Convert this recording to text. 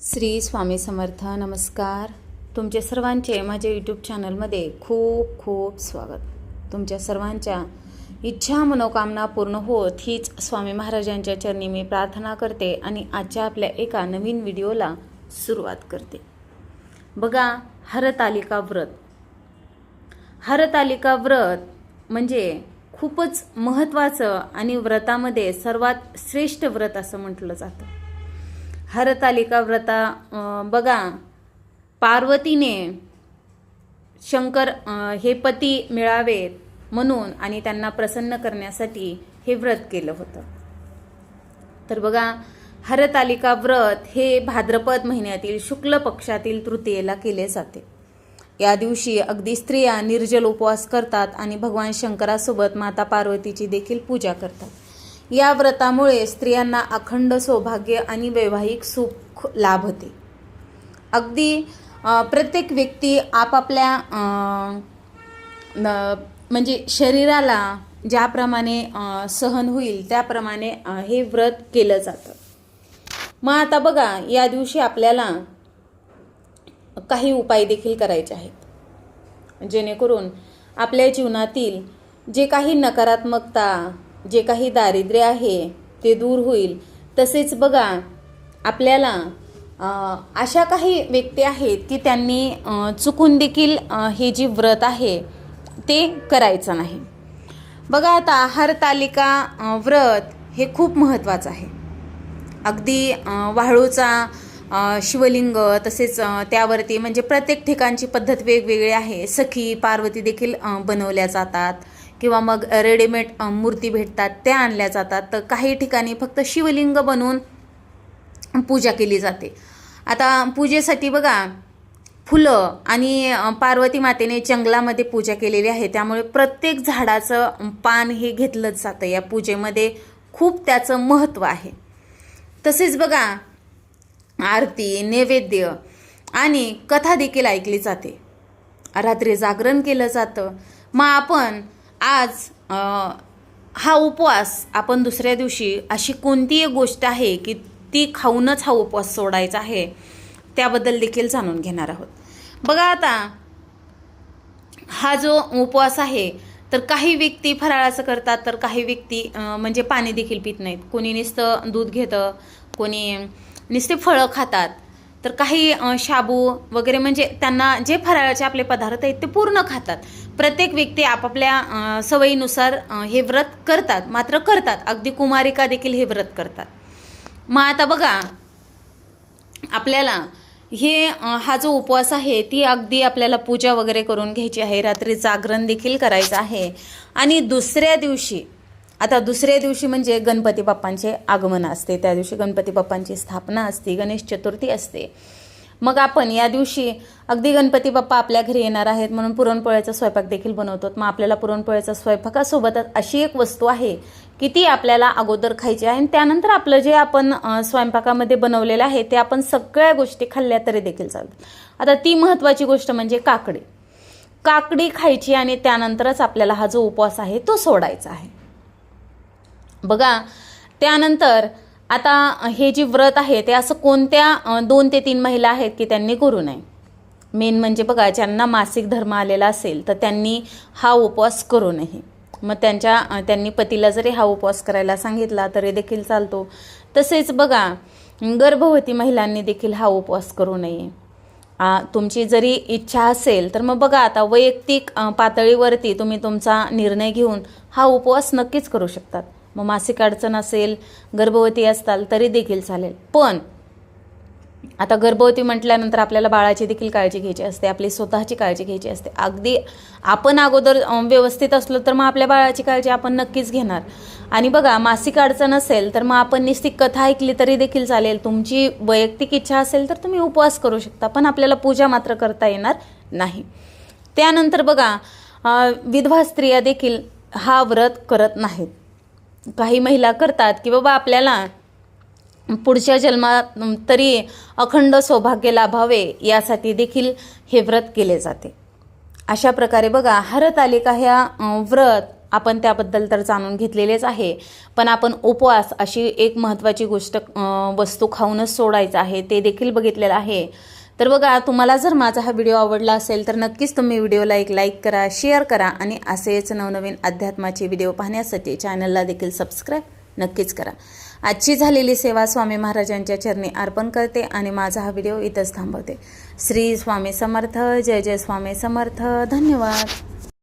श्री स्वामी समर्थ नमस्कार. तुमचे सर्वांचे माझ्या यूट्यूब चॅनलमध्ये खूप खूप स्वागत. तुमच्या सर्वांच्या इच्छा मनोकामना पूर्ण होत हीच स्वामी महाराजांच्या चरणी मी प्रार्थना करते आणि आजच्या आपल्या एका नवीन व्हिडिओला सुरुवात करते. बघा हरतालिका व्रत. हरतालिका व्रत म्हणजे खूपच महत्त्वाचं आणि व्रतामध्ये सर्वात श्रेष्ठ व्रत असं म्हटलं जातं. हरतालिका व्रता बघा पार्वतीने शंकर हे पती मिळावेत म्हणून आणि त्यांना प्रसन्न करण्यासाठी हे व्रत केलं होतं. तर बघा हरतालिका व्रत हे भाद्रपद महिन्यातील शुक्ल पक्षातील तृतीयेला केले जाते. या दिवशी अगदी स्त्रिया निर्जल उपवास करतात आणि भगवान शंकरासोबत माता पार्वतीची देखील पूजा करतात. या व्रतामुळे स्त्रियांना अखंड सौभाग्य आणि वैवाहिक सुख लाभते अगदी प्रत्येक व्यक्ती आपापल्या न- म्हणजे शरीराला ज्याप्रमाणे सहन होईल त्याप्रमाणे हे व्रत केलं जातं. मग आता बघा या दिवशी आपल्याला काही उपाय देखील करायचे आहेत. जेणेकरून आपल्या जीवनातील जे काही नकारात्मकता जे काही दारिद्र्य आहे ते दूर होईल. तसेच बघा आपल्याला अशा काही व्यक्ती आहेत की त्यांनी चुकून देखील हे जे व्रत आहे ते करायचं नाही. बघा आता हरतालिका तालिका व्रत हे खूप महत्त्वाचं आहे. अगदी वाळूचा शिवलिंग तसेच त्यावरती म्हणजे प्रत्येक ठिकाणची पद्धत वेगवेगळी आहे. सखी पार्वती देखील बनवल्या जातात. किंवा मग रेडीमेड मूर्ती भेटतात त्या आणल्या जातात. तर काही ठिकाणी फक्त शिवलिंग बनवून पूजा केली जाते. आता पूजेसाठी बघा फुलं आणि पार्वती मातेने जंगलामध्ये पूजा केलेली आहे. त्यामुळे प्रत्येक झाडाचं पान हे घेतलंच जातं. या पूजेमध्ये खूप त्याचं महत्त्व आहे. तसेच बघा आरती नैवेद्य आणि कथा देखील ऐकली जाते. रात्री जागरण केलं जातं. मग आपण आज हा उपवास आपण दुसऱ्या दिवशी अशी कोणती एक गोष्ट आहे की ती खाऊनच हा उपवास सोडायचा आहे त्याबद्दल देखील जाणून घेणार आहोत. बघा आता हा जो उपवास आहे तर काही व्यक्ती फराळाचं करतात तर काही व्यक्ती म्हणजे पाणी देखील पित नाहीत. कोणी नुसतं दूध घेतं कोणी नुसते फळं खातात. तर काही शाबू वगैरे म्हणजे त्यांना जे फराळाचे आपले पदार्थ आहेत ते पूर्ण खातात. प्रत्येक व्यक्ती आपापल्या सवयीनुसार हे व्रत करतात. मात्र करतात. अगदी कुमारिका देखील हे व्रत करतात. मग आता बघा आपल्याला हे हा जो उपवास आहे ती अगदी आपल्याला पूजा वगैरे करून घ्यायची आहे. रात्री जागरण देखील करायचं आहे. आणि दुसऱ्या दिवशी आता दुसऱ्या दिवशी म्हणजे गणपती बाप्पांचे आगमन असते. त्या दिवशी गणपती बाप्पांची स्थापना असते. गणेश चतुर्थी असते. मग आपण या दिवशी अगदी गणपती बाप्पा आपल्या घरी येणार आहेत म्हणून पुरणपोळ्याचा स्वयंपाक देखील बनवतो. मग आपल्याला पुरणपोळ्याचा स्वयंपाकासोबतच अशी एक वस्तू आहे की ती आपल्याला अगोदर खायची आहे. आणि त्यानंतर आपलं जे आपण स्वयंपाकामध्ये बनवलेलं आहे ते आपण सगळ्या गोष्टी खाल्ल्या तरी देखील चालतात आता ती महत्त्वाची गोष्ट म्हणजे काकडी. काकडी खायची आणि त्यानंतरच आपल्याला हा जो उपवास आहे तो सोडायचा आहे. बघा त्यानंतर आता हे जे व्रत आहे ते असं कोणत्या दोन ते तीन महिला आहेत की त्यांनी करू नये? मेन म्हणजे बघा ज्यांना मासिक धर्म आलेला असेल तर त्यांनी हा उपवास करू नये. मग त्यांच्या त्यांनी पतीला जरी हा उपवास करायला सांगितला तरी देखील चालतो. तसेच बघा गर्भवती महिलांनी देखील हा उपवास करू नये. तुमची जरी इच्छा असेल तर मग बघा आता वैयक्तिक पातळीवरती तुम्ही तुमचा निर्णय घेऊन हा उपवास नक्कीच करू शकतात. मग मासिक अडचण असेल गर्भवती असताल तरी देखील चालेल. पण आता गर्भवती म्हटल्यानंतर आपल्याला बाळाची देखील काळजी घ्यायची असते आपली स्वतःची काळजी घ्यायची असते. अगदी आपण अगोदर व्यवस्थित असलो तर मग आपल्या बाळाची काळजी आपण नक्कीच घेणार. आणि बघा मासिक अडचण असेल तर मग आपण निस्तिक कथा ऐकली तरी देखील चालेल. तुमची वैयक्तिक इच्छा असेल तर तुम्ही उपवास करू शकता पण आपल्याला पूजा मात्र करता येणार नाही. त्यानंतर बघा विधवा स्त्रिया देखील हा व्रत करत नाहीत. काही महिला करतात की बाबा आपल्याला पुढच्या जन्मात तरी अखंड सौभाग्य लाभावे यासाठी देखील हे व्रत केले जाते. अशा प्रकारे बघा हरतालिका ह्या व्रत आपण त्याबद्दल तर जाणून घेतलेलेच आहे. पण आपण उपवास अशी एक महत्त्वाची गोष्ट वस्तू खाऊनच सोडायचं आहे ते देखील बघितलेलं आहे. तर बघा तुम्हाला जर माझा हा व्हिडिओ आवडला असेल तर नक्कीच तुम्ही व्हिडिओला एक लाईक करा शेअर करा आणि असेच नवनवीन अध्यात्माचे व्हिडिओ पाहण्यासाठी चॅनलला देखील सबस्क्राईब नक्कीच करा. आजची झालेली सेवा स्वामी महाराजांच्या चरणी अर्पण करते आणि माझा हा व्हिडिओ इथंच थांबवते. श्री स्वामी समर्थ जय जय स्वामी समर्थ. धन्यवाद.